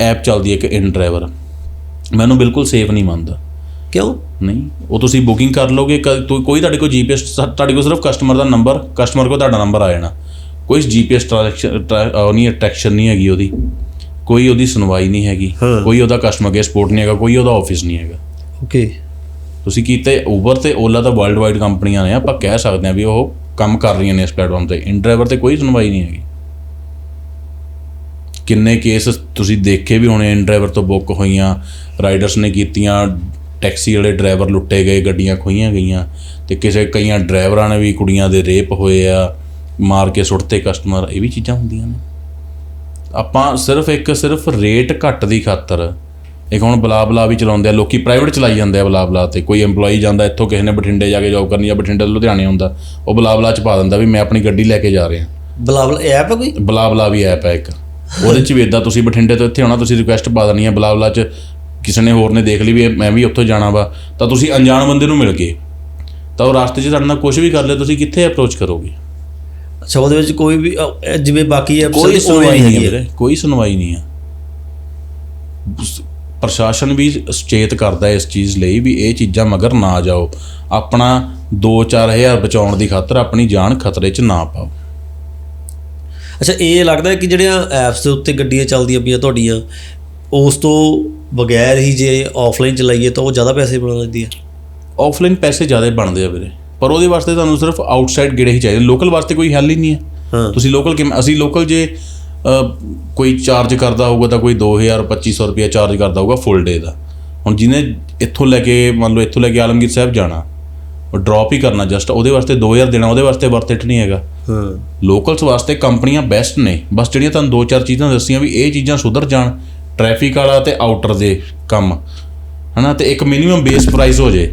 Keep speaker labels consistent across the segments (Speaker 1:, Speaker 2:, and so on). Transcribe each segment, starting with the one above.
Speaker 1: App ਚੱਲਦੀ ਹੈ ਇੱਕ ਇਨ ਡਰਾਈਵਰ। ਮੈਨੂੰ ਬਿਲਕੁਲ ਸੇਫ ਨਹੀਂ ਮੰਨਦਾ।
Speaker 2: ਕਿਉਂ?
Speaker 1: ਨਹੀਂ ਉਹ ਤੁਸੀਂ ਬੁਕਿੰਗ ਕਰ ਲੋਗੇ ਕੋਈ ਤੁਹਾਡੇ ਕੋਲ ਜੀਪੀਐਸ ਤੁਹਾਡੇ ਕੋਲ ਸਿਰਫ ਕਸਟਮਰ ਦਾ ਨੰਬਰ ਕਸਟਮਰ ਕੋਲ ਤੁਹਾਡਾ ਨੰਬਰ ਆ ਜਾਣਾ। ਕੋਈ ਜੀਪੀਐਸ ਟ੍ਰਾਂਜੈਕਸ਼ਨ ਨਹੀਂ ਅਟਰੈਕਸ਼ਨ ਨਹੀਂ ਹੈਗੀ ਉਹਦੀ। ਕੋਈ ਉਹਦੀ ਸੁਣਵਾਈ ਨਹੀਂ ਹੈਗੀ। ਕੋਈ ਉਹਦਾ ਕਸਟਮਰ ਕੇਅਰ ਸਪੋਰਟ ਨਹੀਂ ਹੈਗਾ ਕੋਈ ਉਹਦਾ ਆਫਿਸ ਨਹੀਂ ਹੈਗਾ।
Speaker 2: ਓਕੇ
Speaker 1: ਤੁਸੀਂ ਕੀਤੇ ਉਬਰ ਤੇ ਓਲਾ ਤਾਂ ਵਰਲਡ ਵਾਈਡ ਕੰਪਨੀਆਂ ਨੇ ਆਪਾਂ ਕਹਿ ਸਕਦੇ ਹਾਂ ਵੀ ਉਹ ਕੰਮ ਕਰ ਰਹੀਆਂ ਨੇ ਇਸ ਪਲੇਟਫਾਰਮ ਤੇ। ਇਨ ਡਰਾਈਵਰ ਤੇ ਕੋਈ ਸੁਣਵਾਈ ਨਹੀਂ ਹੈਗੀ। ਕਿੰਨੇ ਕੇਸ ਤੁਸੀਂ ਦੇਖੇ ਵੀ ਹੋਣੇ? ਇਨ ਡਰਾਈਵਰ ਤੋਂ ਬੁੱਕ ਹੋਈਆਂ ਰਾਈਡਰਸ ਨੇ ਕੀਤੀਆਂ ਟੈਕਸੀ ਵਾਲੇ ਡਰਾਈਵਰ ਲੁੱਟੇ ਗਏ ਗੱਡੀਆਂ ਖੋਈਆਂ ਗਈਆਂ ਤੇ ਕਿਸੇ ਕਈਆਂ ਡਰਾਈਵਰਾਂ ਨੇ ਵੀ ਕੁੜੀਆਂ ਦੇ ਰੇਪ ਹੋਏ ਆ ਮਾਰ ਕੇ ਸੁੱਟਤੇ ਕਸਟਮਰ ਇਹ ਵੀ ਚੀਜ਼ਾਂ ਹੁੰਦੀਆਂ ਨੇ। ਆਪਾਂ ਸਿਰਫ ਇੱਕ ਸਿਰਫ ਰੇਟ ਘੱਟ ਦੀ ਖਾਤਰ ਇੱਕ ਹੁਣ ਬਲਾ ਬਲਾ ਵੀ ਚਲਾਉਂਦੇ ਆ ਲੋਕੀ ਪ੍ਰਾਈਵੇਟ ਚਲਾਈ ਜਾਂਦੇ ਆ ਬਲਾ ਬਲਾ ਤੇ ਕੋਈ EMPLOYE ਜਾਂਦਾ ਇੱਥੋਂ ਕਿਸੇ ਨੇ ਬਠਿੰਡੇ ਜਾ ਕੇ ਜੌਬ ਕਰਨੀ ਆ ਬਠਿੰਡੇ ਤੋਂ ਲੁਧਿਆਣੇ ਹੁੰਦਾ ਉਹ ਬਲਾ ਬਲਾ ਚ ਪਾ ਦਿੰਦਾ ਵੀ ਮੈਂ ਆਪਣੀ ਗੱਡੀ ਲੈ ਕੇ ਜਾ ਰਿਹਾ।
Speaker 2: ਬਲਾਬਲ ਐਪ ਹੈ ਕੋਈ?
Speaker 1: ਬਲਾ ਬਲਾ ਵੀ ਐਪ ਹੈ ਇੱਕ। ਉਹਦੇ ਚ ਵੀ ਇਦਾਂ ਤੁਸੀਂ ਬਠਿੰਡੇ ਤੋਂ ਇੱਥੇ ਆਉਣਾ ਤੁਸੀਂ ਰਿਕੁਐਸਟ ਪਾ ਦੇਣੀ ਹੈ ਬਲਾ ਬਲਾ ਚ। ਕਿਸੇ ਨੇ ਹੋਰ ਨੇ ਦੇਖ ਲਈ ਵੀ ਇਹ ਮੈਂ ਵੀ ਉੱਥੋਂ ਜਾਣਾ ਵਾ। ਤਾਂ ਤੁਸੀਂ ਅਣਜਾਣ ਬੰਦੇ ਨੂੰ ਮਿਲ ਗਏ। ਤਾਂ ਉਹ ਰਸਤੇ 'ਚ ਤੁਹਾਡੇ ਨਾਲ ਕੁਝ ਵੀ ਕਰ ਲਿਆ ਤੁਸੀਂ ਕਿੱਥੇ ਅਪਰੋਚ ਕਰੋਗੇ?
Speaker 2: ਅੱਛਾ ਉਹਦੇ ਵਿੱਚ ਕੋਈ ਵੀ ਅਹ, ਇਹ ਜਿਵੇਂ ਬਾਕੀ ਐਪ
Speaker 1: ਕੋਈ ਸੁਣਵਾਈ ਨਹੀਂ ਹੈ ਵੀਰੇ ਕੋਈ ਸੁਣਵਾਈ ਨਹੀਂ ਹੈ। ਸ- ਪ੍ਰਸ਼ਾਸਨ ਵੀ ਸੁਚੇਤ ਕਰਦਾ ਹੈ ਇਸ ਚੀਜ਼ ਲਈ ਵੀ ਇਹ ਚੀਜ਼ਾਂ ਮਗਰ ਨਾ ਜਾਓ। ਆਪਣਾ 2-4000 ਬਚਾਉਣ ਦੀ ਖਾਤਰ ਆਪਣੀ ਜਾਨ ਖਤਰੇ 'ਚ ਨਾ ਪਾਓ।
Speaker 2: ਅੱਛਾ ਇਹ ਲੱਗਦਾ ਕਿ ਜਿਹੜੀਆਂ ਐਪਸ ਦੇ ਉੱਤੇ ਗੱਡੀਆਂ ਚੱਲਦੀਆਂ ਪਈਆਂ ਤੁਹਾਡੀਆਂ ਉਸ ਤੋਂ ਬਗੈਰ ਹੀ ਜੇ ਆਫਲਾਈਨ ਚਲਾਈਏ ਤਾਂ ਉਹ ਜ਼ਿਆਦਾ ਪੈਸੇ ਬਣਾ ਲੈਂਦੀ ਹੈ
Speaker 1: ਆਫਲਾਈਨ ਪੈਸੇ ਜ਼ਿਆਦਾ ਬਣਦੇ ਆ ਵੀਰੇ। ਪਰ ਉਹਦੇ ਵਾਸਤੇ ਤੁਹਾਨੂੰ ਸਿਰਫ ਆਊਟਸਾਈਡ ਗੇੜੇ ਹੀ ਚਾਹੀਦੇ। ਲੋਕਲ ਵਾਸਤੇ ਕੋਈ ਹੱਲ ਹੀ ਨਹੀਂ ਹੈ। ਤੁਸੀਂ ਲੋਕਲ ਕਿਵੇਂ ਅਸੀਂ ਲੋਕਲ ਜੇ ਕੋਈ ਚਾਰਜ ਕਰਦਾ ਹੋਊਗਾ ਤਾਂ ਕੋਈ 2000 2500 ਰੁਪਏ ਚਾਰਜ ਕਰਦਾ ਹੋਊਗਾ ਫੁੱਲ ਡੇ ਦਾ। ਹੁਣ ਜਿਹਨੇ ਇੱਥੋਂ ਲੈ ਕੇ ਮੰਨ ਲਓ ਇੱਥੋਂ ਲੈ ਕੇ ਆਲਮਗੀਰ ਸਾਹਿਬ ਜਾਣਾ ਉਹ ਡ੍ਰੌਪ ਹੀ ਕਰਨਾ ਜਸਟ ਉਹਦੇ ਵਾਸਤੇ 2000 ਦੇਣਾ ਉਹਦੇ ਵਾਸਤੇ ਵਰਥ ਇਟ ਨਹੀਂ ਹੈਗਾ। ਲੋਕਲਸ ਵਾਸਤੇ ਕੰਪਨੀਆਂ ਬੈਸਟ ਨੇ। ਬਸ ਜਿਹੜੀਆਂ ਤੁਹਾਨੂੰ ਦੋ ਚਾਰ ਚੀਜ਼ਾਂ ਦੱਸੀਆਂ ਵੀ ਇਹ ਚੀਜ਼ਾਂ ਸੁਧਰ ਜਾਣ ਟ੍ਰੈਫਿਕ ਵਾਲਾ ਤੇ ਆਊਟਰ ਦੇ ਕੰਮ। ਹਨਾ ਤੇ ਇੱਕ ਮਿਨੀਮਮ ਬੇਸ ਪ੍ਰਾਈਸ ਹੋ ਜੇ।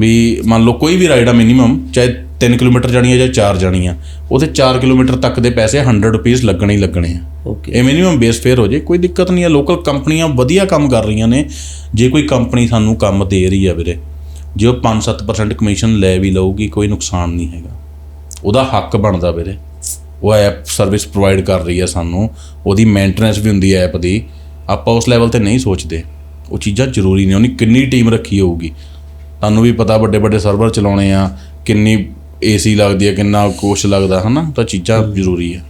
Speaker 1: ਵੀ ਮੰਨ ਲਓ ਕੋਈ ਵੀ ਰਾਈਡ ਆ ਮਿਨੀਮਮ ਚਾਹੇ 3 ਕਿਲੋਮੀਟਰ ਜਾਣੀ ਹੈ ਜਾਂ 4 ਜਾਣੀ ਆ ਉਹਦੇ 4 ਕਿਲੋਮੀਟਰ ਤੱਕ ਦੇ ਪੈਸੇ 100 ਰੁਪਏ ਲੱਗਣੇ ਹੀ ਲੱਗਣੇ ਆ।
Speaker 2: ਓਕੇ
Speaker 1: ਇਹ ਮਿਨੀਮਮ ਬੇਸ ਫੇਅਰ ਹੋ ਜੇ। ਕੋਈ ਦਿੱਕਤ ਨਹੀਂ ਹੈ ਲੋਕਲ ਕੰਪਨੀਆਂ ਵਧੀਆ ਕੰਮ ਕਰ ਰਹੀਆਂ ਨੇ। ਜੇ ਕੋਈ ਕੰਪਨੀ ਸਾਨੂੰ ਕੰਮ ਦੇ ਰਹੀ ਆ ਵੀਰੇ ਜੇ ਉਹ 5-7% ਕਮਿਸ਼ਨ ਲੈ ਵੀ ਲਊਗੀ ਕੋਈ ਨੁਕਸਾਨ ਨਹੀਂ ਹੈਗਾ। ਉਹਦਾ ਹੱਕ ਬਣਦਾ ਵੀਰੇ। ਉਹ ਐਪ ਸਰਵਿਸ ਪ੍ਰੋਵਾਈਡ ਕਰ ਰਹੀ ਹੈ ਸਾਨੂੰ। ਉਹਦੀ ਮੇਨਟੇਨੈਂਸ ਵੀ ਹੁੰਦੀ ਹੈ ਐਪ ਦੀ। ਆਪਾਂ ਉਸ ਲੈਵਲ ਤੇ ਨਹੀਂ ਸੋਚਦੇ। ਉਹ ਚੀਜ਼ਾਂ ਜ਼ਰੂਰੀ ਨੇ। ਉਹਨੇ ਕਿੰਨੀ ਟੀਮ ਰੱਖੀ ਹੋਊਗੀ। ਤੁਹਾਨੂੰ ਵੀ ਪਤਾ ਵੱਡੇ ਵੱਡੇ ਸਰਵਰ ਚਲਾਉਣੇ ਆ। ਕਿੰਨੀ ਏਸੀ ਲੱਗਦੀ ਹੈ ਕਿੰਨਾ ਕੋਸ਼ ਲੱਗਦਾ ਹਨਾ? ਤਾਂ ਚੀਜ਼ਾਂ ਜ਼ਰੂਰੀ ਆ।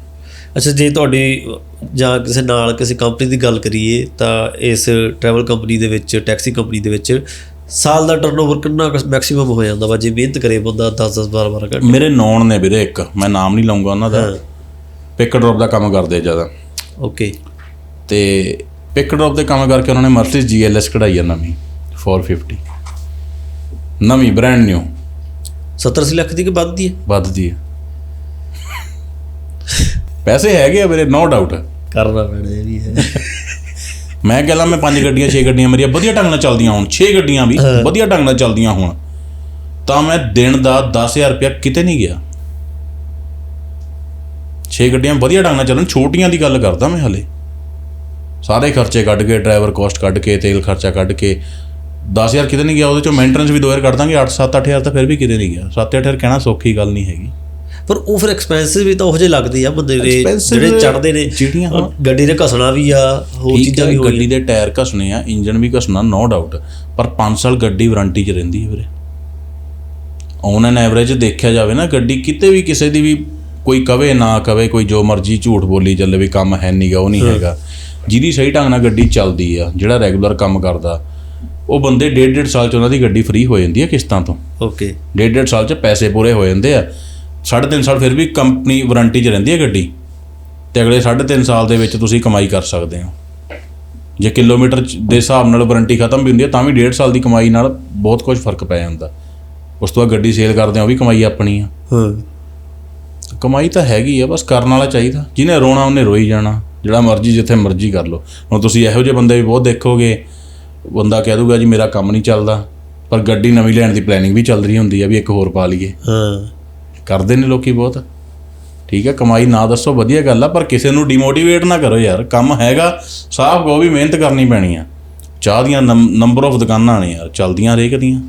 Speaker 2: ਅੱਛਾ ਜੇ ਤੁਹਾਡੀ ਜਾਂ ਕਿਸੇ ਨਾਲ ਕਿਸੇ ਕੰਪਨੀ ਦੀ ਗੱਲ ਕਰੀਏ ਤਾਂ ਇਸ ਟਰੈਵਲ ਕੰਪਨੀ ਦੇ ਵਿੱਚ ਟੈਕਸੀ ਕੰਪਨੀ ਦੇ ਵਿੱਚ ਸਾਲ ਦਾ ਟਰਨਓਵਰ ਕਿੰਨਾ ਮੈਕਸਿਮਮ ਹੋ ਜਾਂਦਾ ਵਾ? ਜੇ ਮਿਹਨਤ ਕਰੇ ਬੰਦਾ 10 10 12 12 ਘੰਟੇ।
Speaker 1: ਮੇਰੇ ਨੌਨ ਨੇ ਵੀਰੇ ਇੱਕ। ਮੈਂ ਨਾਮ ਨਹੀਂ ਲਵਾਂਗਾ ਉਹਨਾਂ ਦਾ। ਪਿਕ ਡ੍ਰੌਪ ਦਾ ਕੰਮ ਕਰਦੇ ਜ਼ਿਆਦਾ।
Speaker 2: ਓਕੇ
Speaker 1: ਤੇ ਪਿਕ ਡ੍ਰੌਪ ਦੇ ਕੰਮ ਕਰਕੇ ਉਹਨਾਂ ਨੇ ਮਰਸੀਡੀਜ਼ ਜੀਐਲਐਸ ਕਢਾਈ ਆ ਨਵੀਂ 450 ਨਵੀਂ ਬ੍ਰਾਂਡ ਨਿਊ
Speaker 2: 70 ਅੱਸੀ ਲੱਖ ਦੀ ਕਿ ਵੱਧ ਦੀ ਹੈ
Speaker 1: ਵੱਧਦੀ ਹੈ ਪੈਸੇ ਹੈਗੇ ਆ ਵੀਰੇ ਨੋ ਡਾਊਟ
Speaker 2: ਕਰਨਾ ਪੈਣਾ ਇਹ ਵੀ ਹੈ।
Speaker 1: ਮੈਂ ਕਹਿੰਦਾ ਮੈਂ ਪੰਜ ਗੱਡੀਆਂ ਛੇ ਗੱਡੀਆਂ ਮੇਰੀਆਂ ਵਧੀਆ ਢੰਗ ਨਾਲ ਚੱਲਦੀਆਂ ਹੋਣ ਛੇ ਗੱਡੀਆਂ ਵੀ ਵਧੀਆ ਢੰਗ ਨਾਲ ਚੱਲਦੀਆਂ ਹੋਣ ਤਾਂ ਮੈਂ ਦਿਨ ਦਾ 10000 ਰੁਪਇਆ ਕਿਤੇ ਨਹੀਂ ਗਿਆ। ਛੇ ਗੱਡੀਆਂ ਵਧੀਆ ਢੰਗ ਨਾਲ ਚੱਲਣ ਛੋਟੀਆਂ ਦੀ ਗੱਲ ਕਰਦਾ ਮੈਂ ਹਲੇ। ਸਾਰੇ ਖਰਚੇ ਕੱਢ ਕੇ ਡਰਾਈਵਰ ਕੋਸਟ ਕੱਢ ਕੇ ਤੇਲ ਖਰਚਾ ਕੱਢ ਕੇ 10000 ਕਿਤੇ ਨਹੀਂ ਗਿਆ ਉਹਦੇ ਚੋਂ ਮੇਨਟੇਨੈਂਸ ਵੀ 2000 ਕੱਢ ਦਾਂਗੇ 8 7 8000 ਤਾਂ ਫਿਰ ਵੀ ਕਿਤੇ ਨਹੀਂ ਗਿਆ। 7 8000 ਕਹਿਣਾ ਸੌਖੀ ਗੱਲ ਨਹੀਂ ਹੈਗੀ।
Speaker 2: ਪਰ ਉਹ ਫਿਰ ਐਕਸਪੈਂਸਿਵ ਵੀ ਤਾਂ ਉਹ ਜਿਹੇ ਲੱਗਦੇ ਆ ਬੰਦੇ ਦੇ ਜਿਹੜੇ ਚੜਦੇ ਨੇ।
Speaker 1: ਜਿਹੜੀਆਂ
Speaker 2: ਗੱਡੀ ਦੇ ਘਸਣਾ ਵੀ ਆ ਹੋਰ ਚੀਜ਼ਾਂ ਵੀ ਹੋ
Speaker 1: ਗੱਡੀ ਦੇ ਟਾਇਰ ਘਸਣੇ ਆ ਇੰਜਨ ਵੀ ਘਸਣਾ ਨੋ ਡਾਊਟ ਪਰ 5 ਸਾਲ ਗੱਡੀ ਵਾਰੰਟੀ 'ਚ ਰਹਿੰਦੀ ਹੈ ਵੀਰੇ। ਔਨ ਐਨ ਐਵਰੇਜ ਦੇਖਿਆ ਜਾਵੇ ਨਾ ਗੱਡੀ ਕਿਤੇ ਵੀ ਕਿਸੇ ਦੀ ਵੀ ਕੋਈ ਕਵੇ ਨਾ ਕਵੇ ਕੋਈ ਜੋ ਮਰਜ਼ੀ ਝੂਠ ਬੋਲੀ ਚੱਲੇ ਵੀ ਕੰਮ ਹੈ ਨਹੀਂਗਾ ਉਹ ਨਹੀਂ ਹੈਗਾ। ਜਿਹਦੀ ਸਹੀ ਢੰਗ ਨਾਲ ਗੱਡੀ ਚੱਲਦੀ ਆ ਜਿਹੜਾ ਰੈਗੂਲਰ ਕੰਮ ਕਰਦਾ ਉਹ ਬੰਦੇ ਡੇਢ ਡੇਢ ਸਾਲ 'ਚ ਉਹਨਾਂ ਦੀ ਗੱਡੀ ਫ੍ਰੀ ਹੋ ਜਾਂਦੀ ਹੈ ਕਿਸ਼ਤਾਂ ਤੋਂ।
Speaker 2: ਓਕੇ
Speaker 1: ਡੇਢ ਡੇਢ ਸਾਲ 'ਚ ਪੈਸੇ ਪੂਰੇ ਹੋ ਜਾਂਦੇ ਆ। ਸਾਢੇ ਤਿੰਨ ਸਾਲ ਫਿਰ ਵੀ ਕੰਪਨੀ ਵਾਰੰਟੀ 'ਚ ਰਹਿੰਦੀ ਹੈ ਗੱਡੀ। ਤੇ ਅਗਲੇ ਸਾਢੇ ਤਿੰਨ ਸਾਲ ਦੇ ਵਿੱਚ ਤੁਸੀਂ ਕਮਾਈ ਕਰ ਸਕਦੇ ਹੋ। ਜੇ ਕਿਲੋਮੀਟਰ ਦੇ ਹਿਸਾਬ ਨਾਲ ਵਾਰੰਟੀ ਖਤਮ ਵੀ ਹੁੰਦੀ ਹੈ ਤਾਂ ਵੀ ਡੇਢ ਸਾਲ ਦੀ ਕਮਾਈ ਨਾਲ ਬਹੁਤ ਕੁਝ ਫ਼ਰਕ ਪੈ ਜਾਂਦਾ। ਉਸ ਤੋਂ ਬਾਅਦ ਗੱਡੀ ਸੇਲ ਕਰਦੇ ਆ ਉਹ ਵੀ ਕਮਾਈ ਆਪਣੀ ਆ।
Speaker 2: ਹਾਂ।
Speaker 1: ਕਮਾਈ ਤਾਂ ਹੈਗੀ ਆ ਬਸ ਕਰਨ ਵਾਲਾ ਚਾਹੀਦਾ। ਜਿਹਨੇ ਰੋਣਾ ਉਹਨੇ ਰੋਈ ਜਾਣਾ। ਜਿਹੜਾ ਮਰਜ਼ੀ ਜਿੱਥੇ ਮਰਜ਼ੀ ਕਰ ਲਓ। ਹੁਣ ਤੁਸੀਂ ਇਹੋ ਜਿਹੇ ਬੰਦੇ ਵੀ ਬਹੁਤ ਦੇਖੋਗੇ। ਬੰਦਾ ਕਹਿ ਦੂਗਾ ਜੀ ਮੇਰਾ ਕੰਮ ਨਹੀਂ ਚੱਲਦਾ। ਪਰ ਗੱਡੀ ਨਵੀਂ ਲੈਣ ਦੀ ਪਲੈਨਿੰਗ ਵੀ ਚੱਲ ਰਹੀ ਹੁੰਦੀ ਆ ਵੀ ਇੱਕ ਹੋਰ ਪਾ ਲਈਏ।
Speaker 2: ਹਾਂ।
Speaker 1: ਕਰਦੇ ਨੇ ਲੋਕੀ ਬਹੁਤ। ਠੀਕ ਹੈ, ਕਮਾਈ ਨਾ ਦੱਸੋ, ਵਧੀਆ ਗੱਲ ਆ, ਪਰ ਕਿਸੇ ਨੂੰ ਡੀਮੋਟੀਵੇਟ ਨਾ ਕਰੋ ਯਾਰ। ਕੰਮ ਹੈਗਾ, ਸਾਫ਼ ਕਹੋ ਵੀ ਮਿਹਨਤ ਕਰਨੀ ਪੈਣੀ ਆ। ਚਾਹ ਦੀਆਂ ਨੰਬਰ ਆਫ ਦੁਕਾਨਾਂ ਨੇ ਯਾਰ, ਚਲਦੀਆਂ ਹਰੇਕ ਦੀਆਂ।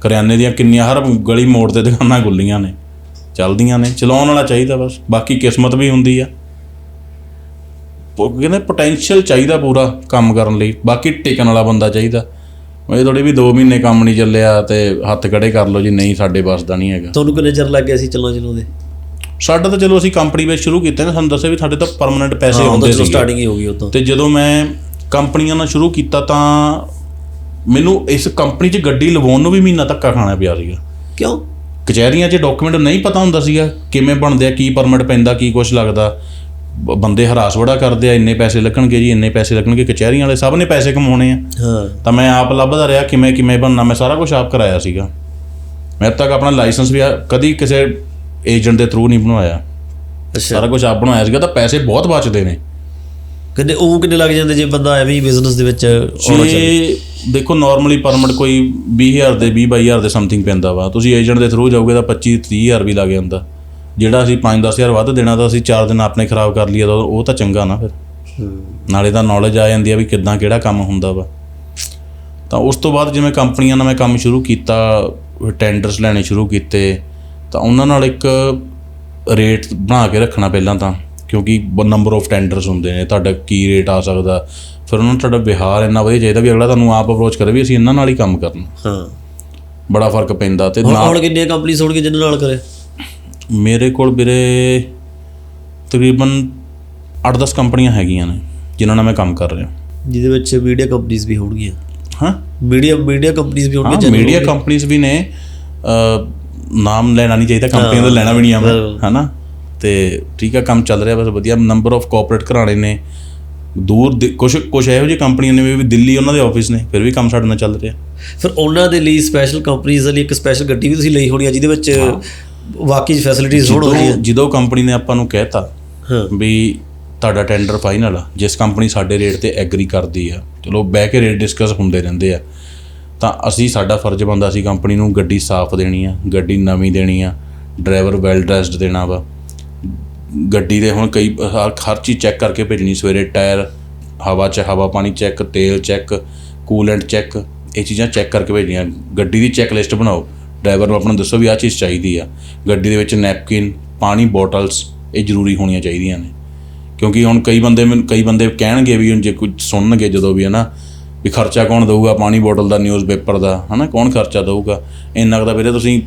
Speaker 1: ਕਰਿਆਨੇ ਦੀਆਂ ਕਿੰਨੀਆਂ, ਹਰ ਗਲੀ ਮੋੜ ਤੇ ਦੁਕਾਨਾਂ ਗੁੱਲੀਆਂ ਨੇ। ਚਲਦੀਆਂ ਨੇ, ਚਲਾਉਣ ਵਾਲਾ ਚਾਹੀਦਾ ਬਸ, ਬਾਕੀ ਕਿਸਮਤ ਵੀ ਹੁੰਦੀ ਆ। ਕਹਿੰਦੇ ਪੋਟੈਂਸ਼ੀਅਲ ਚਾਹੀਦਾ ਪੂਰਾ ਕੰਮ ਕਰਨ ਲਈ, ਬਾਕੀ ਟਿਕਣ ਵਾਲਾ ਬੰਦਾ ਚਾਹੀਦਾ। ਇਹ ਥੋੜੀ ਵੀ 2 ਮਹੀਨੇ ਕੰਮ ਨਹੀਂ ਚੱਲਿਆ ਤੇ ਹੱਥ ਖੜੇ ਕਰ ਲਓ ਜੀ ਨਹੀਂ ਸਾਡੇ ਵੱਸ ਦਾ ਨਹੀਂ ਹੈਗਾ।
Speaker 2: ਤੁਹਾਨੂੰ ਕਿੰਨੇ ਚਿਰ ਲੱਗ ਗਿਆ ਸੀ ਚੱਲਣਾ ਚਲਾਉਂਦੇ
Speaker 1: ਸਾਡਾ ਤਾਂ ਚਲੋ ਅਸੀਂ ਕੰਪਨੀ ਵਿੱਚ ਸ਼ੁਰੂ ਕੀਤਾ ਨਾ ਸਾਨੂੰ ਦੱਸਿਆ ਵੀ ਸਾਡੇ ਤਾਂ ਪਰਮਨੈਂਟ ਪੈਸੇ ਆਉਂਦੇ
Speaker 2: ਚਲੋ
Speaker 1: ਸੀ
Speaker 2: ਸਟਾਰਟਿੰਗ ਹੀ ਹੋ ਗਈ ਉਹ ਤਾਂ।
Speaker 1: ਤੇ ਜਦੋਂ ਮੈਂ ਕੰਪਨੀਆਂ ਨਾਲ ਸ਼ੁਰੂ ਕੀਤਾ ਤਾਂ ਮੈਨੂੰ ਇਸ ਕੰਪਨੀ 'ਚ ਗੱਡੀ ਲਵਾਉਣ ਨੂੰ ਵੀ ਮਹੀਨਾ ਧੱਕਾ ਖਾਣਾ ਪਿਆ ਸੀਗਾ।
Speaker 2: ਕਿਉਂ?
Speaker 1: ਕਚਹਿਰੀਆਂ 'ਚ ਡਾਕੂਮੈਂਟ ਨਹੀਂ ਪਤਾ ਹੁੰਦਾ ਸੀਗਾ ਕਿਵੇਂ ਬਣਦੇ ਆ ਕੀ ਪਰਮਿਟ ਪੈਂਦਾ ਕੀ ਕੁਝ ਲੱਗਦਾ। ਬੰਦੇ ਹਰਾਸ ਬੜਾ ਕਰਦੇ ਆ ਇੰਨੇ ਪੈਸੇ ਲੱਗਣਗੇ ਜੀ ਇੰਨੇ ਪੈਸੇ ਲੱਗਣਗੇ ਕਚਹਿਰੀਆਂ ਵਾਲੇ ਸਭ ਨੇ ਪੈਸੇ ਕਮਾਉਣੇ ਆ।
Speaker 2: ਹਾਂ।
Speaker 1: ਤਾਂ ਮੈਂ ਆਪ ਲੱਭਦਾ ਰਿਹਾ ਕਿਵੇਂ ਕਿਵੇਂ ਬਣਨਾ ਮੈਂ ਸਾਰਾ ਕੁਝ ਆਪ ਕਰਾਇਆ ਸੀਗਾ। ਮੈਂ ਤੱਕ ਆਪਣਾ ਲਾਇਸੈਂਸ ਵੀ ਕਦੀ ਕਿਸੇ ਏਜੰਟ ਦੇ ਥਰੂ ਨਹੀਂ ਬਣਵਾਇਆ।
Speaker 2: ਅੱਛਾ।
Speaker 1: ਸਾਰਾ ਕੁਝ ਆਪ ਬਣਾਇਆ ਸੀਗਾ ਤਾਂ ਪੈਸੇ ਬਹੁਤ ਬਚਦੇ ਨੇ।
Speaker 2: ਕਿੰਨੇ ਉਹ ਕਿੰਨੇ ਲੱਗ ਜਾਂਦੇ ਜੇ ਬੰਦਾ ਐਵੇਂ ਹੀ ਬਿਜ਼ਨਸ ਦੇ ਵਿੱਚ ਆਉਣਾ ਚਾਹੇ?
Speaker 1: ਦੇਖੋ ਨਾਰਮਲੀ ਪਰਮਿਟ ਕੋਈ 20000 ਦੇ 20 22000 ਦੇ ਸਮਥਿੰਗ ਪੈਂਦਾ ਵਾ। ਤੁਸੀਂ ਏਜੰਟ ਦੇ ਥਰੂ ਜਾਓਗੇ ਤਾਂ 25 30000 ਵੀ ਲੱਗ ਜਾਂਦਾ। ਜਿਹੜਾ ਅਸੀਂ 5-10000 ਵੱਧ ਦੇਣਾ ਤਾਂ ਅਸੀਂ 4 ਦਿਨ ਆਪਣੇ ਖਰਾਬ ਕਰ ਲਈਏ ਤਾਂ ਉਹ ਤਾਂ ਚੰਗਾ ਨਾ ਫਿਰ। ਨਾਲੇ ਤਾਂ ਨੌਲੇਜ ਆ ਜਾਂਦੀ ਆ ਵੀ ਕਿੱਦਾਂ ਕਿਹੜਾ ਕੰਮ ਹੁੰਦਾ ਵਾ। ਤਾਂ ਉਸ ਤੋਂ ਬਾਅਦ ਜਿਵੇਂ ਕੰਪਨੀਆਂ ਨਾਲ ਮੈਂ ਕੰਮ ਸ਼ੁਰੂ ਕੀਤਾ ਟੈਂਡਰਸ ਲੈਣੇ ਸ਼ੁਰੂ ਕੀਤੇ ਤਾਂ ਉਹਨਾਂ ਨਾਲ ਇੱਕ ਰੇਟ ਬਣਾ ਕੇ ਰੱਖਣਾ ਪਹਿਲਾਂ ਤਾਂ ਕਿਉਂਕਿ ਨੰਬਰ ਆਫ ਟੈਂਡਰਸ ਹੁੰਦੇ ਨੇ ਤੁਹਾਡਾ ਕੀ ਰੇਟ ਆ ਸਕਦਾ। ਫਿਰ ਉਹਨਾਂ ਨੂੰ ਤੁਹਾਡਾ ਵਿਹਾਰ ਇੰਨਾ ਵਧੀਆ ਚਾਹੀਦਾ ਵੀ ਅਗਲਾ ਤੁਹਾਨੂੰ ਆਪ ਅਪਰੋਚ ਕਰੇ ਵੀ ਅਸੀਂ ਇਹਨਾਂ ਨਾਲ ਹੀ ਕੰਮ ਕਰਨਾ।
Speaker 2: ਹਾਂ।
Speaker 1: ਬੜਾ ਫ਼ਰਕ ਪੈਂਦਾ ਤੇ
Speaker 2: ਹੁਣ
Speaker 1: ਨਾਲ
Speaker 2: ਹੁਣ ਕਿੰਨੀਆਂ ਕੰਪਨੀਆਂ ਹੋਣਗੇ ਜਿਨ੍ਹਾਂ ਨਾਲ ਕਰੇ?
Speaker 1: ਮੇਰੇ ਕੋਲ ਵੀਰੇ ਤਕਰੀਬਨ 8-10 ਕੰਪਨੀਆਂ ਹੈਗੀਆਂ ਨੇ ਜਿਨ੍ਹਾਂ ਨਾਲ ਮੈਂ ਕੰਮ ਕਰ ਰਿਹਾ।
Speaker 2: ਜਿਹਦੇ ਵਿੱਚ ਮੀਡੀਆ ਕੰਪਨੀਆਂ ਵੀ ਹੋਣਗੀਆਂ।
Speaker 1: ਹਾਂ?
Speaker 2: ਮੀਡੀਆ ਮੀਡੀਆ ਕੰਪਨੀਆਂ ਵੀ ਹੋਣਗੀਆਂ
Speaker 1: ਮੀਡੀਆ। ਕੰਪਨੀਆਂ ਵੀ ਨੇ। ਨਾਮ ਲੈਣਾ ਨਹੀਂ ਚਾਹੀਦਾ ਕੰਪਨੀਆਂ ਦਾ ਲੈਣਾ ਵੀ ਨਹੀਂ ਆਵਾਂ ਹਨਾ? ਤੇ ਠੀਕ ਆ ਕੰਮ ਚੱਲ ਰਿਹਾ ਬਸ ਵਧੀਆ। ਨੰਬਰ ਆਫ ਕੋਆਪਰੇਟ ਘਰਾਣੇ ਨੇ। ਦੂਰ ਕੁਝ ਕੁਝ ਇਹੋ ਜਿਹੀ ਕੰਪਨੀਆਂ ਨੇ ਵੀ ਦਿੱਲੀ ਉਹਨਾਂ ਦੇ ਆਫਿਸ ਨੇ ਫਿਰ ਵੀ ਕੰਮ ਸਾਡੇ ਨਾਲ ਚੱਲ ਰਿਹਾ।
Speaker 2: ਫਿਰ ਉਹਨਾਂ ਦੇ ਲਈ ਸਪੈਸ਼ਲ ਕੰਪਨੀਆਂ ਦੇ ਲਈ ਇੱਕ ਸਪੈਸ਼ਲ ਗੱਡੀ ਵੀ ਤੁਸੀਂ ਲਈ ਹੋਣੀ ਆ ਜਿਹਦੇ ਵਿੱਚ ਵਾਕਈ ਫੈਸਿਲਿਟੀਜ਼ ਹੋਣ
Speaker 1: ਜਦੋਂ
Speaker 2: ਹੋਣਗੀਆਂ।
Speaker 1: ਜਦੋਂ ਕੰਪਨੀ ਨੇ ਆਪਾਂ ਨੂੰ ਕਹਿਤਾ
Speaker 2: ਹਾਂ।
Speaker 1: ਵੀ ਤੁਹਾਡਾ ਟੈਂਡਰ ਫਾਈਨਲ ਆ ਜਿਸ ਕੰਪਨੀ ਸਾਡੇ ਰੇਟ ਤੇ ਐਗਰੀ ਕਰਦੀ ਆ ਚਲੋ ਬਹਿ ਕੇ ਰੇਟ ਡਿਸਕਸ ਹੁੰਦੇ ਰਹਿੰਦੇ ਆ ਤਾਂ ਅਸੀਂ ਸਾਡਾ ਫਰਜ਼ ਬੰਦਾ ਸੀ ਕੰਪਨੀ ਨੂੰ ਗੱਡੀ ਸਾਫ਼ ਦੇਣੀ ਆ ਗੱਡੀ ਨਵੀਂ ਦੇਣੀ ਆ ਡਰਾਈਵਰ ਵੈਲ ਡਰੈਸਡ ਦੇਣਾ ਵਾ। ਗੱਡੀ ਦੇ ਹੁਣ ਕਈ ਹਰ ਚੀਜ਼ ਚੈੱਕ ਕਰਕੇ ਭੇਜਣੀ ਸਵੇਰੇ ਟਾਇਰ ਹਵਾ ਚ ਹਵਾ ਪਾਣੀ ਚੈੱਕ ਤੇਲ ਚੈੱਕ ਕੂਲੈਂਟ ਚੈੱਕ ਇਹ ਚੀਜ਼ਾਂ ਚੈੱਕ ਕਰਕੇ ਭੇਜਣੀਆਂ। ਗੱਡੀ ਦੀ ਚੈੱਕ ਲਿਸਟ ਬਣਾਓ। ਡਰਾਈਵਰ ਨੂੰ ਆਪਣਾ ਦੱਸੋ ਵੀ ਆਹ ਚੀਜ਼ ਚਾਹੀਦੀ ਆ। ਗੱਡੀ ਦੇ ਵਿੱਚ ਨੈਪਕਿਨ ਪਾਣੀ ਬੋਟਲਸ ਇਹ ਜ਼ਰੂਰੀ ਹੋਣੀਆਂ ਚਾਹੀਦੀਆਂ ਨੇ। ਕਿਉਂਕਿ ਹੁਣ ਕਈ ਬੰਦੇ ਮੈਨੂੰ ਕਈ ਬੰਦੇ ਕਹਿਣਗੇ ਵੀ ਹੁਣ ਜੇ ਕੁਝ ਸੁਣਨਗੇ ਜਦੋਂ ਵੀ ਹੈ ਨਾ ਵੀ ਖਰਚਾ ਕੌਣ ਦਊਗਾ ਪਾਣੀ ਬੋਟਲ ਦਾ ਨਿਊਜ਼ਪੇਪਰ ਦਾ ਹਨਾ ਕੌਣ ਖਰਚਾ ਦਊਗਾ। ਇੰਨਾ ਕੁ ਤਾਂ ਵੀਰੇ ਤੁਸੀਂ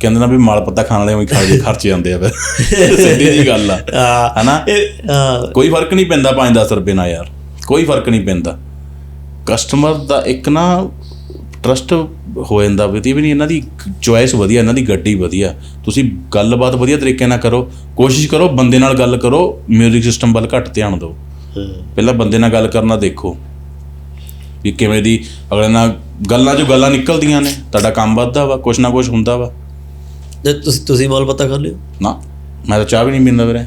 Speaker 1: ਕਹਿੰਦੇ ਨਾ ਵੀ ਮਾਲ ਪੱਤਾ ਖਾਣ ਵਾਲੇ ਉਹੀ ਖਰਚੇ ਖਰਚੇ ਜਾਂਦੇ ਆ ਫਿਰ। ਸਿੱਧੀ ਜੀ ਗੱਲ ਆ ਹਨਾ। ਕੋਈ ਫ਼ਰਕ ਨਹੀਂ ਪੈਂਦਾ 5-10 ਰੁਪਏ ਨਾਲ ਯਾਰ ਕੋਈ ਫ਼ਰਕ ਨਹੀਂ ਪੈਂਦਾ। ਕਸਟਮਰ ਦਾ ਇੱਕ ਨਾ ਟਰਸਟ ਹੋ ਜਾਂਦਾ ਵੀ ਤੇ ਵੀ ਨਹੀਂ ਇਹਨਾਂ ਦੀ ਚੁਆਇਸ ਵਧੀਆ ਇਹਨਾਂ ਦੀ ਗੱਡੀ ਵਧੀਆ। ਤੁਸੀਂ ਗੱਲਬਾਤ ਵਧੀਆ ਤਰੀਕੇ ਨਾਲ ਕਰੋ ਕੋਸ਼ਿਸ਼ ਕਰੋ ਬੰਦੇ ਨਾਲ ਗੱਲ ਕਰੋ 뮤직 ਸਿਸਟਮ ਵੱਲ ਘੱਟ ਧਿਆਨ ਦਿਓ। ਪਹਿਲਾਂ ਬੰਦੇ ਨਾਲ ਗੱਲ ਕਰਨਾ ਦੇਖੋ ਵੀ ਕਿਵੇਂ ਦੀ ਅਗਲੇ ਨਾਲ ਗੱਲਾਂ 'ਚੋਂ ਗੱਲਾਂ ਨਿਕਲਦੀਆਂ ਨੇ ਤੁਹਾਡਾ ਕੰਮ ਵੱਧਦਾ ਵਾ ਕੁਛ ਨਾ ਕੁਛ ਹੁੰਦਾ ਵਾ।
Speaker 2: ਤੇ ਤੁਸੀਂ ਤੁਸੀਂ ਮਾਲ ਪਤਾ ਕਰ ਲਿਓ।
Speaker 1: ਨਾ ਮੈਂ ਤਾਂ ਚਾਹ ਵੀ ਨਹੀਂ ਪੀਂਦਾ ਵੀਰੇ।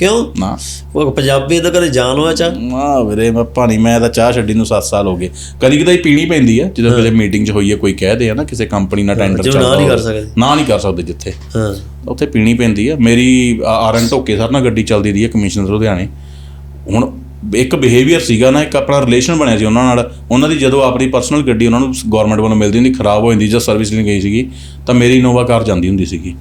Speaker 2: ਕਿਉਂ?
Speaker 1: ਨਾ।
Speaker 2: ਉਹ ਪੰਜਾਬੀ ਤਾਂ ਕਦੇ ਜਾਣ ਹੋਇਆ ਚਾ
Speaker 1: ਆ ਵੀਰੇ ਮੈਂ ਪਾਣੀ ਮੈਂ ਤਾਂ ਚਾਹ ਛੱਡੀ ਨੂੰ 7 ਸਾਲ ਹੋ ਗਏ। ਕਦੀ ਕਦਾਈ ਪੀਣੀ ਪੈਂਦੀ ਆ ਜਦੋਂ ਕਿਤੇ ਮੀਟਿੰਗ 'ਚ ਹੋਈਏ ਕੋਈ ਕਹਿ ਦੇ ਆ ਨਾ ਕਿਸੇ ਕੰਪਨੀ ਨਾਲ ਟੈਂਡਰ ਚੱਲਦਾ
Speaker 2: ਨਾ ਨਹੀਂ ਕਰ। ਸਕਦੇ।
Speaker 1: ਨਾ ਨਹੀਂ ਕਰ ਸਕਦੇ ਜਿੱਥੇ।
Speaker 2: ਹਾਂ।
Speaker 1: ਉੱਥੇ ਪੀਣੀ ਪੈਂਦੀ ਆ। ਮੇਰੀ ਆਰਨ ਢੋਕੇ ਸਰ ਨਾਲ ਗੱਡੀ ਚੱਲਦੀ ਰਹੀ ਹੈ ਕਮਿਸ਼ਨਰ ਲੁਧਿਆਣੇ। ਹੁਣ ਇੱਕ ਬਿਹੇਵੀਅਰ ਸੀਗਾ ਨਾ ਇੱਕ ਆਪਣਾ ਰਿਲੇਸ਼ਨ ਬਣਿਆ ਸੀ ਉਹਨਾਂ ਨਾਲ। ਉਹਨਾਂ ਦੀ ਜਦੋਂ ਆਪਣੀ ਪਰਸਨਲ ਗੱਡੀ ਉਹਨਾਂ ਨੂੰ ਗਵਰਨਮੈਂਟ ਵੱਲੋਂ ਮਿਲਦੀ ਹੁੰਦੀ ਖਰਾਬ ਹੋ ਜਾਂਦੀ ਜਾਂ ਸਰਵਿਸ ਲਈ ਗਈ ਸੀਗੀ ਤਾਂ ਮੇਰੀ ਇਨੋਵਾ ਕਾਰ ਜਾਂਦੀ ਹੁੰਦੀ ਸੀਗੀ।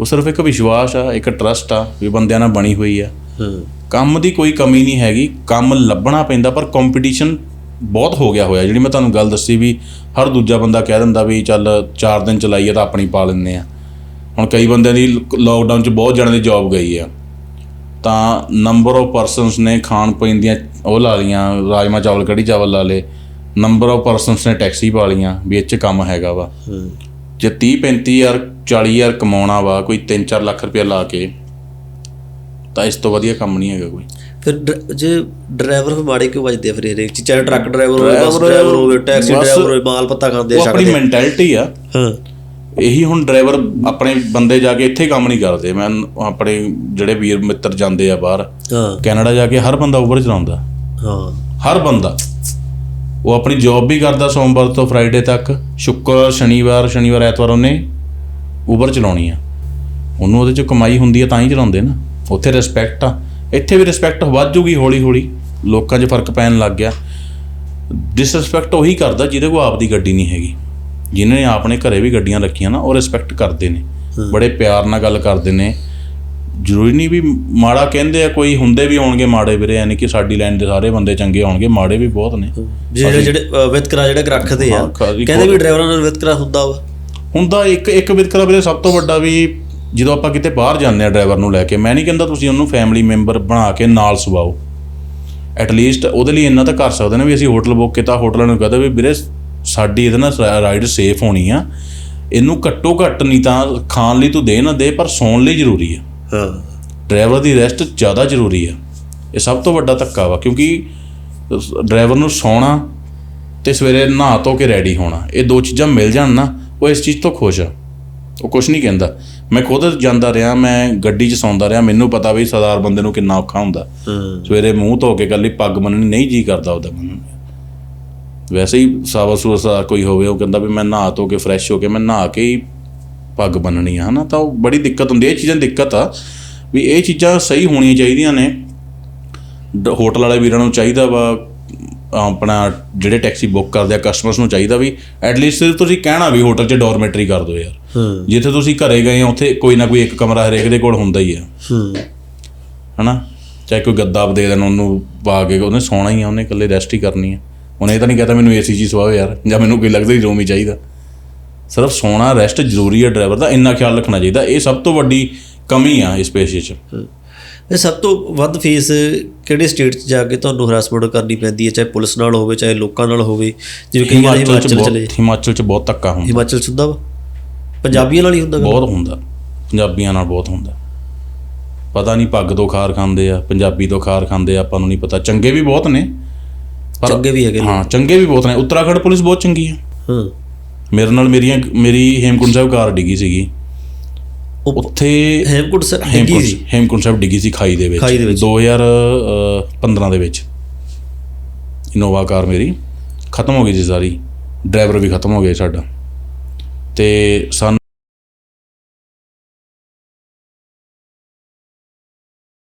Speaker 1: ਉਹ ਸਿਰਫ ਇੱਕ ਵਿਸ਼ਵਾਸ ਆ ਇੱਕ ਟਰਸਟ ਆ ਵੀ ਬੰਦਿਆਂ ਨਾਲ ਬਣੀ ਹੋਈ ਆ।
Speaker 2: ਹਾਂ।
Speaker 1: ਕੰਮ ਦੀ ਕੋਈ ਕਮੀ ਨਹੀਂ ਹੈਗੀ ਕੰਮ ਲੱਭਣਾ ਪੈਂਦਾ ਪਰ ਕੰਪੀਟੀਸ਼ਨ ਬਹੁਤ ਹੋ ਗਿਆ ਹੋਇਆ। ਜਿਹੜੀ ਮੈਂ ਤੁਹਾਨੂੰ ਗੱਲ ਦੱਸੀ ਵੀ ਹਰ ਦੂਜਾ ਬੰਦਾ ਕਹਿ ਦਿੰਦਾ ਵੀ ਚੱਲ 4 ਦਿਨ ਚਲਾਈਏ ਤਾਂ ਆਪਣੀ ਪਾ ਲੈਂਦੇ ਆ। ਹੁਣ ਕਈ ਬੰਦਿਆਂ ਦੀ ਲੋਕਡਾਊਨ 'ਚ ਬਹੁਤ ਜਣਾਂ ਦੀ ਜੌਬ ਗਈ ਆ। ਤਾਂ ਨੰਬਰ ਆਫ ਪਰਸਨਸ ਨੇ ਖਾਣ ਪੀਣ ਦੀਆਂ ਉਹ ਲਾ ਲੀਆਂ ਰਾਜਮਾ ਚਾਵਲ ਕੜੀ ਚਾਵਲ ਲਾ ਲੇ ਨੰਬਰ ਆਫ ਪਰਸਨਸ ਨੇ ਟੈਕਸੀ ਪਾ ਲੀਆਂ ਵੀ 'ਚ ਕੰਮ ਹੈਗਾ ਵਾ। ਜੇ 30 35000 40000 ਕਮਾਉਣਾ ਵਾ ਕੋਈ 3-4 ਲੱਖ ਰੁਪਇਆ ਲਾ ਕੇ ਤਾਂ ਇਸ ਤੋਂ ਵਧੀਆ ਕੰਮ ਨਹੀਂ ਹੈਗਾ ਕੋਈ।
Speaker 2: ਫਿਰ ਡ- ਜੇ ਡਰਾਈਵਰ ਮਾੜੇ ਕਿਉਂ ਵੱਜਦੇ ਆ ਫਿਰ ਹਰੇਕ ਚ ਚਾਹੇ ਟਰੱਕ ਡਰਾਈਵਰ ਹੋਵੇ ਬੱਸ
Speaker 1: Driver-
Speaker 2: ਡਰਾਈਵਰ ਹੋਵੇ ਟੈਕਸੀ
Speaker 1: ਬਸ-
Speaker 2: ਡਰਾਈਵਰ ਹੋਵੇ ਮਾਲ ਪੱਤਾ ਖਾਂਦੇ ਆ
Speaker 1: ਉਹ ਆਪਣੀ ਮੈਂਟੈਲਿਟੀ ਆ।
Speaker 2: ਹਾਂ।
Speaker 1: ਇਹੀ ਹੁਣ ਡਰਾਈਵਰ ਆਪਣੇ ਬੰਦੇ ਜਾ ਕੇ ਇੱਥੇ ਕੰਮ ਨਹੀਂ ਕਰਦੇ। ਮੈਂ ਆਪਣੇ ਜਿਹੜੇ ਵੀਰ ਮਿੱਤਰ ਜਾਂਦੇ ਆ ਬਾਹਰ
Speaker 2: ਹਾਂ।
Speaker 1: ਕੈਨੇਡਾ ਜਾ ਕੇ ਹਰ ਬੰਦਾ ਉਬਰ ਚਲਾਉਂਦਾ।
Speaker 2: ਹਾਂ।
Speaker 1: ਹਰ ਬੰਦਾ। ਉਹ ਆਪਣੀ ਜੌਬ ਵੀ ਕਰਦਾ ਸੋਮਵਾਰ ਤੋਂ ਫਰਾਈਡੇ ਤੱਕ। ਸ਼ੁੱਕਰ ਸ਼ਨੀਵਾਰ ਸ਼ਨੀਵਾਰ ਐਤਵਾਰ ਉਹਨੇ ਉਬਰ ਚਲਾਉਣੀ ਆ। ਉਹਨੂੰ ਉਹਦੇ ਚ ਕਮਾਈ ਹੁੰਦੀ ਆ ਤਾਂ ਹੀ ਚਲਾਉਂਦੇ ਨਾ। ਉੱਥੇ ਰਿਸਪੈਕਟ ਆ। ਇੱਥੇ ਵੀ ਰਿਸਪੈਕਟ ਵੱਧ ਜੂਗੀ ਹੌਲੀ ਹੌਲੀ ਲੋਕਾਂ 'ਚ ਫ਼ਰਕ ਪੈਣ ਲੱਗ ਗਿਆ। ਡਿਸਰੈਸਪੈਕਟ ਉਹੀ ਕਰਦਾ ਜਿਹਦੇ ਕੋਲ ਆਪਦੀ ਗੱਡੀ ਨਹੀਂ ਹੈਗੀ। ਜਿਨ੍ਹਾਂ ਨੇ ਆਪਣੇ ਘਰੇ ਵੀ ਗੱਡੀਆਂ ਰੱਖੀਆਂ ਨਾ ਉਹ ਰਿਸਪੈਕਟ ਕਰਦੇ ਨੇ। ਬੜੇ ਪਿਆਰ ਨਾਲ ਗੱਲ ਕਰਦੇ ਨੇ। ਜ਼ਰੂਰੀ ਨਹੀਂ ਵੀ ਮਾੜਾ ਕਹਿੰਦੇ ਆ ਕੋਈ ਹੁੰਦੇ ਵੀ ਹੋਣਗੇ ਮਾੜੇ ਵੀਰੇ ਯਾਨੀ ਕਿ ਸਾਡੀ ਲਾਈਨ ਦੇ ਸਾਰੇ ਬੰਦੇ ਚੰਗੇ ਹੋਣਗੇ ਮਾੜੇ ਵੀ ਬਹੁਤ ਨੇ।
Speaker 2: ਜਿਹੜੇ ਜਿਹੜੇ ਵਿਤਕਰਾ ਜਿਹੜੇ ਰੱਖਦੇ ਆ। ਕਹਿੰਦੇ ਵੀ ਡਰਾਈਵਰਾਂ ਨਾਲ ਵਿਤਕਰਾ ਹੁੰਦਾ ਵਾ।
Speaker 1: ਹੁੰਦਾ ਇੱਕ ਇੱਕ ਵਿਤਕਰਾ ਵੀਰੇ ਸਭ ਤੋਂ ਵੱਡਾ ਵੀ ਜਦੋਂ ਆਪਾਂ ਕਿਤੇ ਬਾਹਰ ਜਾਂਦੇ ਆ ਡਰਾਈਵਰ ਨੂੰ ਲੈ ਕੇ ਮੈਂ ਨਹੀਂ ਕਹਿੰਦਾ ਤੁਸੀਂ ਉਹਨੂੰ ਫੈਮਿਲੀ ਮੈਂਬਰ ਬਣਾ ਕੇ ਨਾਲ ਸਵਾਓ। ਐਟ ਲੀਸਟ ਉਹਦੇ ਲਈ ਇੰਨਾ ਤਾਂ ਕਰ ਸਕਦੇ ਨੇ ਵੀ ਅਸੀਂ ਹੋਟਲ ਬੁੱਕ ਕੀਤਾ ਹੋਟਲਾਂ ਨੂੰ ਕਹਦੇ ਵੀ ਵੀਰੇ ਸਾਡੀ ਇਹਦੇ ਨਾਲ ਰਾਈਡ ਸੇਫ ਹੋਣੀ ਆ। ਇਹਨੂੰ ਘੱਟੋ ਘੱਟ ਨਹੀਂ ਤਾਂ ਖਾਣ ਲਈ ਤੂੰ ਦੇ ਨਾ ਦੇ ਪਰ ਸੌਣ ਲਈ ਜ਼ਰੂਰੀ ਆ।
Speaker 2: ਹਾਂ।
Speaker 1: ਡਰਾਈਵਰ ਦੀ ਰੈਸਟ ਜ਼ਿਆਦਾ ਜ਼ਰੂਰੀ ਆ। ਇਹ ਸਭ ਤੋਂ ਵੱਡਾ ਧੱਕਾ ਵਾ ਕਿਉਂਕਿ ਡਰਾਈਵਰ ਨੂੰ ਸੌਣਾ ਤੇ ਸਵੇਰੇ ਨਹਾ ਧੋ ਕੇ ਰੈਡੀ ਹੋਣਾ ਇਹ ਦੋ ਚੀਜ਼ਾਂ ਮਿਲ ਜਾਣ ਨਾ। ਉਹ ਇਸ ਚੀਜ਼ ਤੋਂ ਖੁਸ਼ ਆ। ਉਹ ਕੁਝ ਨਹੀਂ ਕਹਿੰਦਾ। ਮੈਂ ਖੁਦ ਜਾਂਦਾ ਰਿਹਾ ਮੈਂ ਗੱਡੀ 'ਚ ਸੌਂਦਾ ਰਿਹਾ। ਮੈਨੂੰ ਪਤਾ ਵੀ ਸਰਦਾਰ ਬੰਦੇ ਨੂੰ ਕਿੰਨਾ ਔਖਾ ਹੁੰਦਾ। ਸਵੇਰੇ ਮੂੰਹ ਧੋ ਕੇ ਕੱਲੀ ਪੱਗ ਬੰਨਣੀ ਨਹੀਂ ਜੀ ਕਰਦਾ ਉਹਦਾ। ਬੰਨਣ ਨੂੰ। ਵੈਸੇ ਹੀ ਸਾਵਾ ਸੂਸਾ ਕੋਈ ਹੋਵੇ ਉਹ ਕਹਿੰਦਾ ਵੀ ਮੈਂ ਨਹਾ ਧੋ ਕੇ ਫਰੈਸ਼ ਹੋ ਕੇ ਮੈਂ ਨਹਾ ਕੇ ਹੀ ਪੱਗ ਬੰਨਣੀ ਆ ਹਨਾ? ਤਾਂ ਉਹ ਬੜੀ ਦਿੱਕਤ ਹੁੰਦੀ ਹੈ ਇਹ ਚੀਜ਼ਾਂ ਦਿੱਕਤ ਆ ਵੀ ਇਹ ਚੀਜ਼ਾਂ ਸਹੀ ਹੋਣੀਆਂ ਚਾਹੀਦੀਆਂ ਨੇ। ਹੋਟਲ ਵਾਲੇ ਵੀਰਾਂ ਨੂੰ ਚਾਹੀਦਾ ਵਾ ਆਪਣਾ ਜਿਹੜੇ ਟੈਕਸੀ ਬੁੱਕ ਕਰਦੇ ਆ ਕਸਟਮਰਸ ਨੂੰ ਚਾਹੀਦਾ ਵੀ ਐਟਲੀਸਟ ਸਿਰਫ ਤੁਸੀਂ ਕਹਿਣਾ ਵੀ ਹੋਟਲ 'ਚ ਡੋਰਮੈਟਰੀ ਕਰ ਦਿਓ ਯਾਰ।
Speaker 2: ਹਾਂ।
Speaker 1: ਜਿੱਥੇ ਤੁਸੀਂ ਘਰੇ ਗਏ ਹੋ ਉੱਥੇ ਕੋਈ ਨਾ ਕੋਈ ਇੱਕ ਕਮਰਾ ਹਰੇਕ ਦੇ ਕੋਲ ਹੁੰਦਾ ਹੀ ਆ।
Speaker 2: ਹਾਂ।
Speaker 1: ਹਨਾ? ਚਾਹੇ ਕੋਈ ਗੱਦਾ ਦੇ ਦੇਣ ਉਹਨੂੰ ਪਾ ਕੇ ਉਹਨੇ ਸੌਣਾ ਹੀ ਆ ਉਹਨੇ ਇਕੱਲੇ ਰੈਸਟ ਹੀ ਕਰਨੀ ਆ। ਉਹਨੇ ਇਹ ਤਾਂ ਨਹੀਂ ਕਹਤਾ ਮੈਨੂੰ ਏਸੀ ਜੀ ਸਵਾਓ ਯਾਰ ਜਾਂ ਮੈਨੂੰ ਕੋਈ ਲਗਜ਼ਰੀ ਰੂਮ ਹੀ ਚਾਹੀਦਾ। ਸਿਰਫ ਸੌਣਾ ਰੈਸਟ ਜ਼ਰੂਰੀ ਹੈ ਡਰਾਈਵਰ ਦਾ ਇੰਨਾ ਖਿਆਲ ਰੱਖਣਾ ਚਾਹੀਦਾ। ਇਹ ਸਭ ਤੋਂ ਵੱਡੀ ਕਮੀ ਆ ਇਸ ਪੇਸ਼ੇ 'ਚ।
Speaker 2: ਇਹ ਸਭ ਤੋਂ ਵੱਧ ਫੇਸ ਕਿਹੜੇ ਸਟੇਟ 'ਚ ਜਾ ਕੇ ਤੁਹਾਨੂੰ ਹਰਾਸਮੈਂਟ ਕਰਨੀ ਪੈਂਦੀ ਹੈ? ਚਾਹੇ ਪੁਲਿਸ ਨਾਲ ਹੋਵੇ ਚਾਹੇ ਲੋਕਾਂ ਨਾਲ ਹੋਵੇ ਜਿਵੇਂ ਕਈ ਵਾਰ
Speaker 1: ਹਿਮਾਚਲ
Speaker 2: ਚਲੇ
Speaker 1: ਹਿਮਾਚਲ 'ਚ ਬਹੁਤ ਧੱਕਾ ਹੁੰਦਾ।
Speaker 2: ਹਿਮਾਚਲ 'ਚ ਹੁੰਦਾ ਵਾ? ਪੰਜਾਬੀਆਂ ਨਾਲ ਹੀ ਹੁੰਦਾ?
Speaker 1: ਬਹੁਤ ਹੁੰਦਾ। ਪੰਜਾਬੀਆਂ ਨਾਲ ਬਹੁਤ ਹੁੰਦਾ। ਪਤਾ ਨਹੀਂ ਪੱਗ ਤੋਂ ਖਾਰ ਖਾਂਦੇ ਆ ਪੰਜਾਬੀ ਤੋਂ ਖਾਰ ਖਾਂਦੇ ਆ ਆਪਾਂ ਨੂੰ ਨਹੀਂ ਪਤਾ। ਚੰਗੇ ਵੀ ਬਹੁਤ ਨੇ ਪਰ
Speaker 2: ਚੰਗੇ ਵੀ ਹੈਗੇ।
Speaker 1: ਹਾਂ ਚੰਗੇ ਵੀ ਬਹੁਤ ਨੇ। ਉੱਤਰਾਖੰਡ ਪੁਲਿਸ ਬਹੁਤ ਚੰਗੀ ਆ।
Speaker 2: ਹਾਂ।
Speaker 1: ਮੇਰੇ ਨਾਲ ਮੇਰੀਆਂ ਮੇਰੀ ਹੇਮਕੁੰਟ ਸਾਹਿਬ ਕਾਰ ਡਿੱਗੀ ਸੀਗੀ। ਉੱਥੇ
Speaker 2: ਹੈਮਕੁੰਟ ਸਰ ਹੈਗੀ
Speaker 1: ਹੇਮਕੁੰਟ
Speaker 2: ਸੀ?
Speaker 1: ਹੇਮਕੁੰਟ ਸਾਹਿਬ ਡਿੱਗੀ ਸੀ ਖਾਈ ਦੇ ਵਿੱਚ।
Speaker 2: ਖਾਈ ਦੇ ਵਿੱਚ।
Speaker 1: 2015 ਦੇ ਵਿੱਚ। ਇਨੋਵਾ ਕਾਰ ਮੇਰੀ ਖਤਮ ਹੋ ਗਈ ਸੀ ਸਾਰੀ। ਡਰਾਈਵਰ ਵੀ ਖਤਮ ਹੋ ਗਿਆ ਸਾਡਾ। ਤੇ ਸਾਨੂੰ